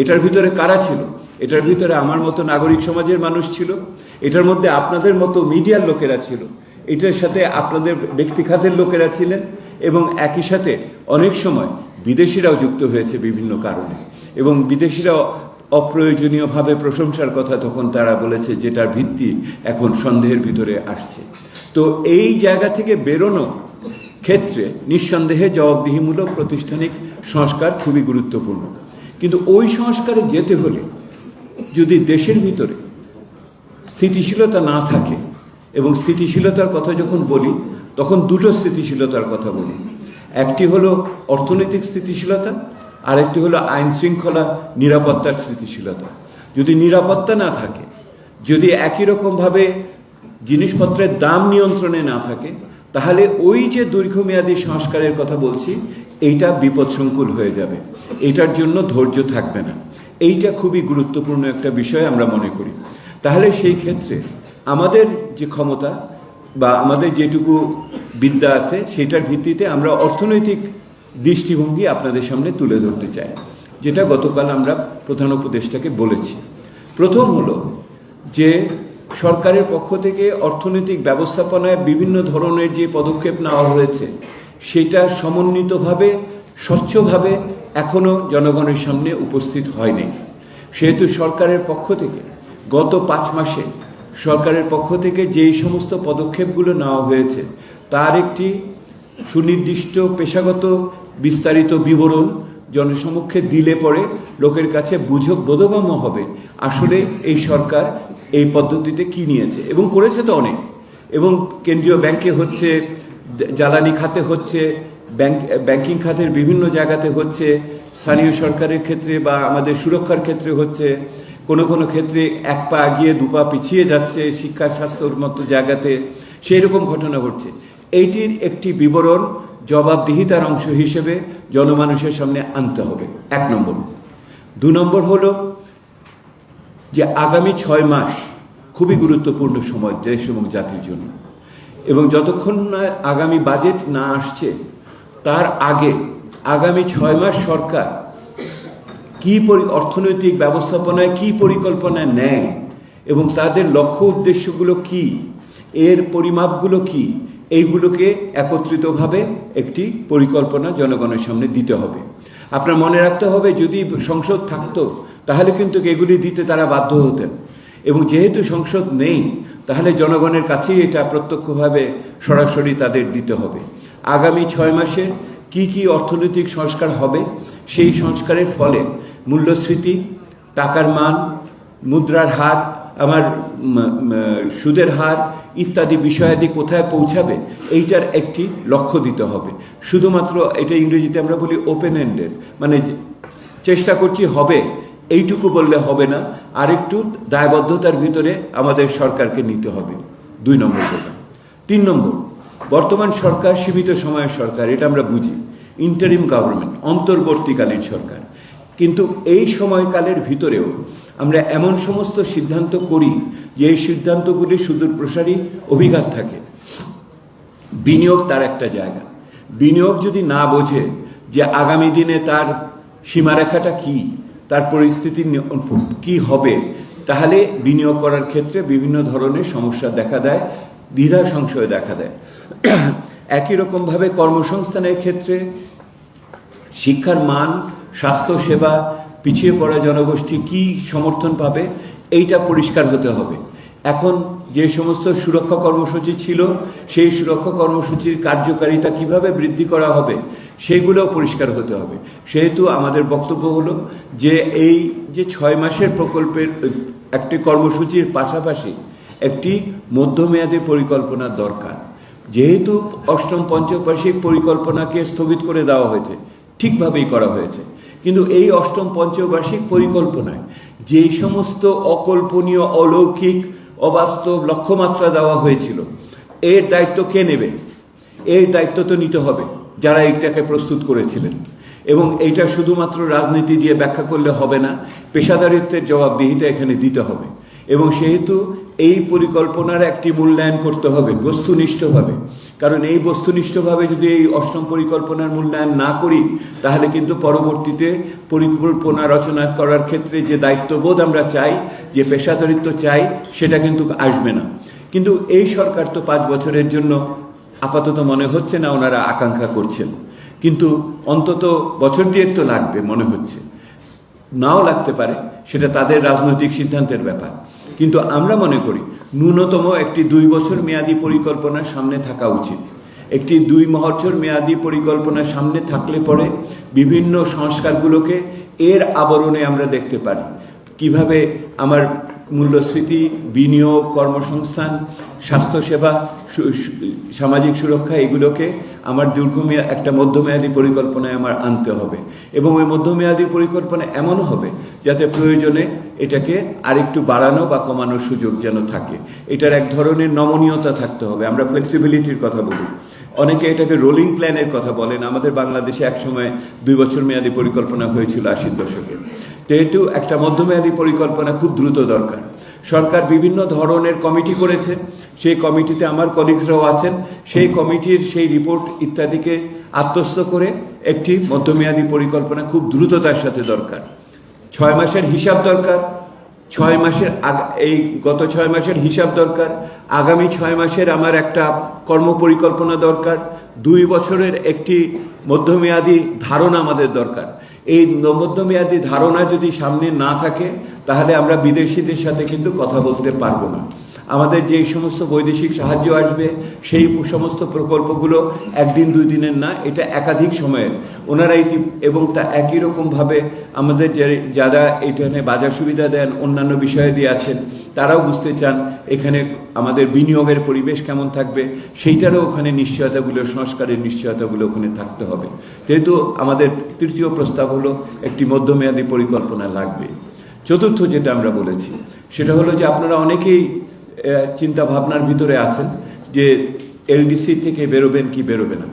এটার ভিতরে কারা ছিল? এটার ভিতরে আমার মতো নাগরিক সমাজের মানুষ ছিল। এটার মধ্যে আপনাদের মতো মিডিয়ার লোকেরা ছিল। এটার সাথে আপনাদের ব্যক্তিখাতের লোকেরা ছিলেন এবং একই সাথে অনেক সময় বিদেশিরাও যুক্ত হয়েছে বিভিন্ন কারণে। এবং বিদেশিরাও অপ্রয়োজনীয়ভাবে প্রশংসার কথা তখন তারা বলেছে, যেটার ভিত্তি এখন সন্দেহের ভিতরে আসছে। তো এই জায়গা থেকে বেরোনো ক্ষেত্রে নিঃসন্দেহে জবাবদিহিমূলক, প্রাতিষ্ঠানিক সংস্কার খুবই গুরুত্বপূর্ণ। কিন্তু ওই সংস্কারে যেতে হলে যদি দেশের ভিতরে স্থিতিশীলতা না থাকে এবং স্থিতিশীলতার কথা যখন বলি, তখন দুটো স্থিতিশীলতার কথা বলি। একটি হলো অর্থনৈতিক স্থিতিশীলতা, আরেকটি হলো আইন শৃঙ্খলা নিরাপত্তার স্থিতিশীলতা। যদি নিরাপত্তা না থাকে, যদি একই রকমভাবে জিনিসপত্রের দাম নিয়ন্ত্রণে না থাকে, তাহলে ওই যে দীর্ঘমেয়াদী সংস্কারের কথা বলছি এইটা বিপদসংকুল হয়ে যাবে। এটার জন্য ধৈর্য থাকবে না। এইটা খুবই গুরুত্বপূর্ণ একটা বিষয় আমরা মনে করি। তাহলে সেই ক্ষেত্রে আমাদের যে ক্ষমতা বা আমাদের যেটুকু বিদ্যা আছে, সেটার ভিত্তিতে আমরা অর্থনৈতিক দৃষ্টিভঙ্গি আপনাদের সামনে তুলে ধরতে চাই, যেটা গতকাল আমরা প্রধান উপদেষ্টাকে বলেছি। প্রথম হলো যে সরকারের পক্ষ থেকে অর্থনৈতিক ব্যবস্থাপনায় বিভিন্ন ধরনের যে পদক্ষেপ নেওয়া হয়েছে সেটা সমন্বিতভাবে, স্বচ্ছভাবে এখনও জনগণের সামনে উপস্থিত হয়নি। সেহেতু সরকারের পক্ষ থেকে গত পাঁচ মাসে সরকারের পক্ষ থেকে যেই সমস্ত পদক্ষেপগুলো নেওয়া হয়েছে, তার একটি সুনির্দিষ্ট, পেশাগত, বিস্তারিত বিবরণ জনসমক্ষে দিলে পরে লোকের কাছে বুঝক বোধগম্য হবে, আসলে এই সরকার এই পদ্ধতিতে কি নিয়েছে। এবং করেছে তো অনেক। এবং কেন্দ্রীয় ব্যাংকে হচ্ছে জ্বালানি খাতে হচ্ছে, ব্যাংক, ব্যাংকিং খাতের বিভিন্ন জায়গাতে হচ্ছে, স্থানীয় সরকারের ক্ষেত্রে বা আমাদের সুরক্ষার ক্ষেত্রে হচ্ছে, কোনো কোনো ক্ষেত্রে এক পা এগিয়ে দু পা পিছিয়ে যাচ্ছে শিক্ষা স্বাস্থ্যর মতো জায়গাতে সেই রকম ঘটনা ঘটছে। এইটির একটি বিবরণ জবাবদিহিতার অংশ হিসেবে জনমানুষের সামনে আনতে হবে। এক নম্বর। দু নম্বর হল যে আগামী ছয় মাস খুবই গুরুত্বপূর্ণ সময় দেশ এবং জাতির জন্য। এবং যতক্ষণ না আগামী বাজেট না আসছে, তার আগে আগামী ছয় মাস সরকার কি অর্থনৈতিক ব্যবস্থাপনায় কি পরিকল্পনা নেয় এবং তাদের লক্ষ্য উদ্দেশ্যগুলো কি, এর পরিমাপগুলো কি, এইগুলোকে একত্রিতভাবে একটি পরিকল্পনা জনগণের সামনে দিতে হবে। আপনার মনে রাখতে হবে, যদি সংসদ থাকতো, তাহলে কিন্তু এগুলি দিতে তারা বাধ্য হতেন। এবং যেহেতু সংসদ নেই তাহলে জনগণের কাছেই এটা প্রত্যক্ষভাবে সরাসরি তাদের দিতে হবে। আগামী ছয় মাসে কি কি অর্থনৈতিক সংস্কার হবে, সেই সংস্কারের ফলে মূল্যস্ফীতি, টাকার মান, মুদ্রার হার, আমার সুদের হার ইত্যাদি বিষয়াদি কোথায় পৌঁছাবে, এইটার একটি লক্ষ্য দিতে হবে। শুধুমাত্র এটা ইংরেজিতে আমরা বলি ওপেন এন্ডেড মানে চেষ্টা করছি হবে এইটুকু বললে হবে না। আরেকটু দায়বদ্ধতার ভিতরে আমাদের সরকারকে নিতে হবে। দুই নম্বর কথা। তিন নম্বর, বর্তমান সরকার, সীমিত সময়ের সরকার, এটা আমরা বুঝি। ইন্টারিম গভর্নমেন্ট অন্তর্বর্তীকালীন সরকার। কিন্তু এই সময়কালের ভিতরেও আমরা এমন সমস্ত সিদ্ধান্ত করি যে এই সিদ্ধান্তগুলি সুদূর প্রসারী অভিঘাত থাকে। বিনিয়োগ তার একটা জায়গা। বিনিয়োগ যদি না বোঝে যে আগামী দিনে তার সীমারেখাটা কি তার পরিস্থিতি কি হবে, তাহলে বিনিয়োগ করার ক্ষেত্রে বিভিন্ন ধরনের সমস্যা দেখা দেয়, দ্বিধা সংশয় দেখা দেয়। একই রকমভাবে কর্মসংস্থানের ক্ষেত্রে শিক্ষার মান স্বাস্থ্যসেবা পিছিয়ে পড়া জনগোষ্ঠী কি সমর্থন পাবে, এইটা পরিষ্কার হতে হবে। এখন যে সমস্ত সুরক্ষা কর্মসূচি ছিল, সেই সুরক্ষা কর্মসূচির কার্যকারিতা কীভাবে বৃদ্ধি করা হবে সেইগুলোও পরিষ্কার হতে হবে। সেহেতু আমাদের বক্তব্য হলো যে এই যে ছয় মাসের প্রকল্পের একটি কর্মসূচির পাশাপাশি একটি মধ্যমেয়াদী পরিকল্পনার দরকার। যেহেতু অষ্টম পঞ্চবার্ষিক পরিকল্পনাকে স্থগিত করে দেওয়া হয়েছে, ঠিকভাবেই করা হয়েছে। কিন্তু এই অষ্টম পঞ্চবার্ষিক পরিকল্পনায় যেই সমস্ত অকল্পনীয়, অলৌকিক অবাস্তব লক্ষ্যমাত্রা দেওয়া হয়েছিল। এর দায়িত্ব কে নেবে? এই দায়িত্ব তো নিতে হবে, যারা এইটাকে প্রস্তুত করেছিলেন। এবং এইটা শুধুমাত্র রাজনীতি দিয়ে ব্যাখ্যা করলে হবে না, পেশাদারিত্বের জবাবদিহিতা এখানে দিতে হবে। এবং সেহেতু এই পরিকল্পনার একটি মূল্যায়ন করতে হবে, বস্তুনিষ্ঠভাবে। কারণ এই বস্তুনিষ্ঠভাবে যদি এই অষ্টম পরিকল্পনার মূল্যায়ন না করি, তাহলে কিন্তু পরবর্তীতে পরিকল্পনা রচনা করার ক্ষেত্রে যে দায়িত্ববোধ আমরা চাই, যে পেশাদারিত্ব চাই, সেটা কিন্তু আসবে না। কিন্তু এই সরকার তো পাঁচ বছরের জন্য আপাতত মনে হচ্ছে না ওনারা আকাঙ্ক্ষা করছেন। কিন্তু অন্তত বছর দুয়েক তো লাগবে মনে হচ্ছে। নাও লাগতে পারে, সেটা তাদের রাজনৈতিক সিদ্ধান্তের ব্যাপার। কিন্তু আমরা মনে করি ন্যূনতম একটি দুই বছর মেয়াদি পরিকল্পনা সামনে থাকা উচিত। একটি দুই বছর মেয়াদি পরিকল্পনা সামনে থাকলে পরে বিভিন্ন সংস্কারগুলোকে এর আবরণে আমরা দেখতে পারি। কীভাবে আমার মূল্যস্ফীতি, বিনিয়োগ, কর্মসংস্থান, স্বাস্থ্যসেবা সামাজিক সুরক্ষা এগুলোকে আমার দীর্ঘমেয়া, একটা মধ্যমেয়াদী পরিকল্পনায় আমার আনতে হবে। এবং ওই মধ্যমেয়াদী পরিকল্পনা এমন হবে যাতে প্রয়োজনে এটাকে আরেকটু বাড়ানো বা কমানোর সুযোগ যেন থাকে। এটার এক ধরনের নমনীয়তা থাকতে হবে। আমরা ফ্লেক্সিবিলিটির কথা বলি। অনেকে এটাকে রোলিং প্ল্যানের কথা বলেন। আমাদের বাংলাদেশে একসময় দুই বছর মেয়াদী পরিকল্পনা হয়েছিল আশির দশকে। যেহেতু একটা মধ্যমেয়াদী পরিকল্পনা খুব দ্রুত দরকার। সরকার বিভিন্ন ধরনের কমিটি করেছে। সেই কমিটিতে আমার কলিগসরাও আছেন। সেই কমিটির সেই রিপোর্ট ইত্যাদিকে আত্মস্থ করে একটি মধ্যমেয়াদী পরিকল্পনা খুব দ্রুততার সাথে দরকার। ছয় মাসের হিসাব দরকার। ছয় মাসের এই গত ছয় মাসের হিসাব দরকার। আগামী ছয় মাসের আমার একটা কর্ম পরিকল্পনা দরকার। দুই বছরের একটি মধ্যমেয়াদী ধারণা আমাদের দরকার। এই মধ্যমেয়াদী ধারণা যদি সামনে না থাকে, তাহলে আমরা বিদেশিদের সাথে কিন্তু কথা বলতে পারব না। আমাদের যে সমস্ত বৈদেশিক সাহায্য আসবে, সেই সমস্ত প্রকল্পগুলো একদিন দুই দিনের না, এটা একাধিক সময়ের। ওনারা ইতি এবং তা একই রকমভাবে আমাদের যারা এখানে বাজার সুবিধা দেন, অন্যান্য বিষয়ে দিয়ে আছেন, তারাও বুঝতে চান এখানে আমাদের বিনিয়োগের পরিবেশ কেমন থাকবে। সেইটারও ওখানে নিশ্চয়তাগুলো, সংস্কারের নিশ্চয়তাগুলো ওখানে থাকতে হবে। যেহেতু আমাদের তৃতীয় প্রস্তাব হলো, একটি মধ্যমেয়াদী পরিকল্পনা লাগবে। চতুর্থ যেটা আমরা বলেছি, সেটা হলো যে আপনারা অনেকেই চিন্তা ভাবনার ভিতরে আছেন যে এলডিসি থেকে বেরোবেন কি বেরোবে না।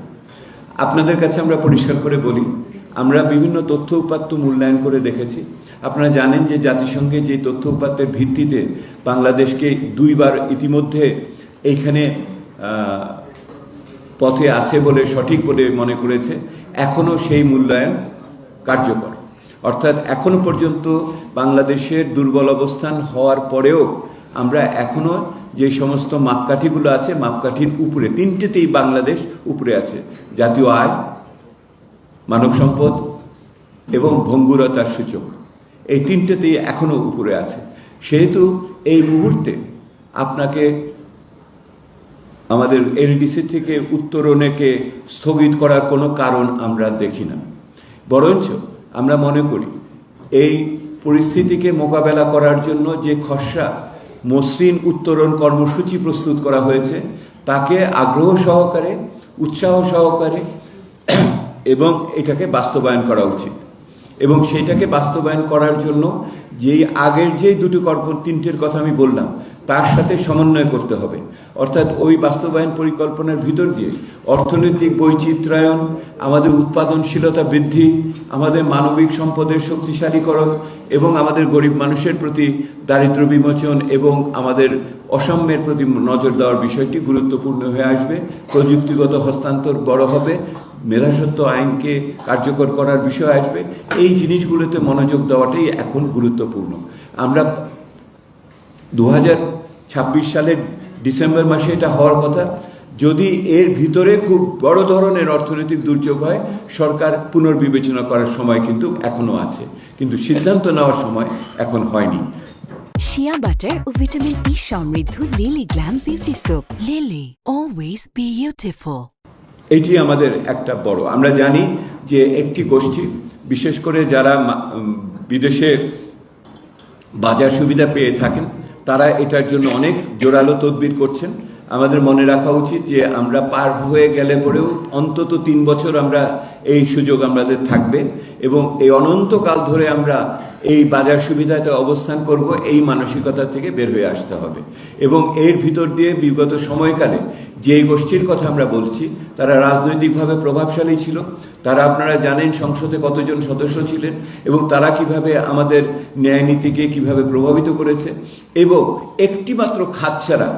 আপনাদের কাছে আমরা পরিষ্কার করে বলি, আমরা বিভিন্ন তথ্য উপাত্ত মূল্যায়ন করে দেখেছি। আপনারা জানেন যে জাতিসংঘে যে তথ্য উপাত্তের ভিত্তিতে বাংলাদেশকে দুইবার ইতিমধ্যে এইখানে পথে আছে বলে, সঠিক বলে মনে করেছে এখনও সেই মূল্যায়ন কার্যকর। অর্থাৎ এখনও পর্যন্ত বাংলাদেশের দুর্বল অবস্থান হওয়ার পরেও আমরা এখনও যে সমস্ত মাপকাঠিগুলো আছে, মাপকাঠির উপরে, তিনটেতেই বাংলাদেশ উপরে আছে। জাতীয় আয়, মানব সম্পদ এবং ভঙ্গুরতার সূচক। এই তিনটেতেই এখনও উপরে আছে। সেহেতু এই মুহূর্তে আপনাকে আমাদের এলডিসি থেকে উত্তরণেকে স্থগিত করার কোনো কারণ আমরা দেখি না। বরঞ্চ আমরা মনে করি, এই পরিস্থিতিকে মোকাবেলা করার জন্য যে খসড়া মসৃণ উত্তরণ কর্মসূচি প্রস্তুত করা হয়েছে। তাকে আগ্রহ সহকারে, উৎসাহ সহকারে এবং এটাকে বাস্তবায়ন করা উচিত। এবং সেইটাকে বাস্তবায়ন করার জন্য যেই আগের যেই দুটো কর্ম তিনটের কথা আমি বললাম তার সাথে সমন্বয় করতে হবে। অর্থাৎ ওই বাস্তবায়ন পরিকল্পনার ভিতর দিয়ে অর্থনৈতিক বৈচিত্র্যায়ন, আমাদের উৎপাদনশীলতা বৃদ্ধি, আমাদের মানবিক সম্পদের শক্তিশালীকরণ এবং আমাদের গরিব মানুষের প্রতি দারিদ্র বিমোচন এবং আমাদের অসাম্যের প্রতি নজর দেওয়ার বিষয়টি গুরুত্বপূর্ণ হয়ে আসবে। প্রযুক্তিগত হস্তান্তর বড় হবে। মেধাসত্ব আইনকে কার্যকর করার বিষয় আসবে। এই জিনিসগুলোতে মনোযোগ দেওয়াটাই এখন গুরুত্বপূর্ণ। আমরা দু ছাব্বিশ সালের ডিসেম্বর মাসে এটা হওয়ার কথা। যদি এর ভিতরে খুব বড় ধরনের অর্থনৈতিক দুর্যোগ হয় সরকার পুনর্বিবেচনা করার সময় কিন্তু এখনও আছে। কিন্তু সিদ্ধান্ত নেওয়ার সময় এখন হয়নি। শিয়া বাটার ও ভিটামিন ই সমৃদ্ধ Lily glam beauty soap Lily always beautiful এইটি আমাদের একটা বড়। আমরা জানি যে একটি গোষ্ঠী বিশেষ করে যারা মা- উম, বিদেশে বাজার সুবিধা পেয়ে থাকেন তারা এটার জন্য অনেক জোরালো তদবির করছেন। আমাদের মনে রাখা উচিত যে আমরা পার হয়ে গেলে পরেও অন্তত তিন বছর আমরা এই সুযোগ আমাদের থাকবে এবং এই অনন্তকাল ধরে আমরা এই বাজার সুবিধাতে অবস্থান করব, এই মানসিকতা থেকে বের হয়ে আসতে হবে। এবং এর ভিতর দিয়ে বিগত সময়কালে যে গোষ্ঠীর কথা আমরা বলছি, তারা রাজনৈতিকভাবে প্রভাবশালী ছিল, তারা আপনারা জানেন সংসদে কতজন সদস্য ছিলেন, এবং তারা কীভাবে আমাদের ন্যায় নীতিকে কীভাবে প্রভাবিত করেছে, এবং একটিমাত্র খাত ছাড়া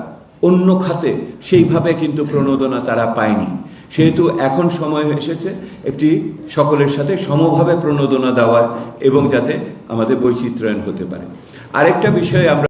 অন্য খাতে সেইভাবে কিন্তু প্রণোদনা তারা পায়নি। সেহেতু এখন সময় এসেছে একটি সকলের সাথে সমভাবে প্রণোদনা দেওয়ার এবং যাতে আমাদের বৈচিত্র্যায়ন হতে পারে। আরেকটা বিষয়ে আমরা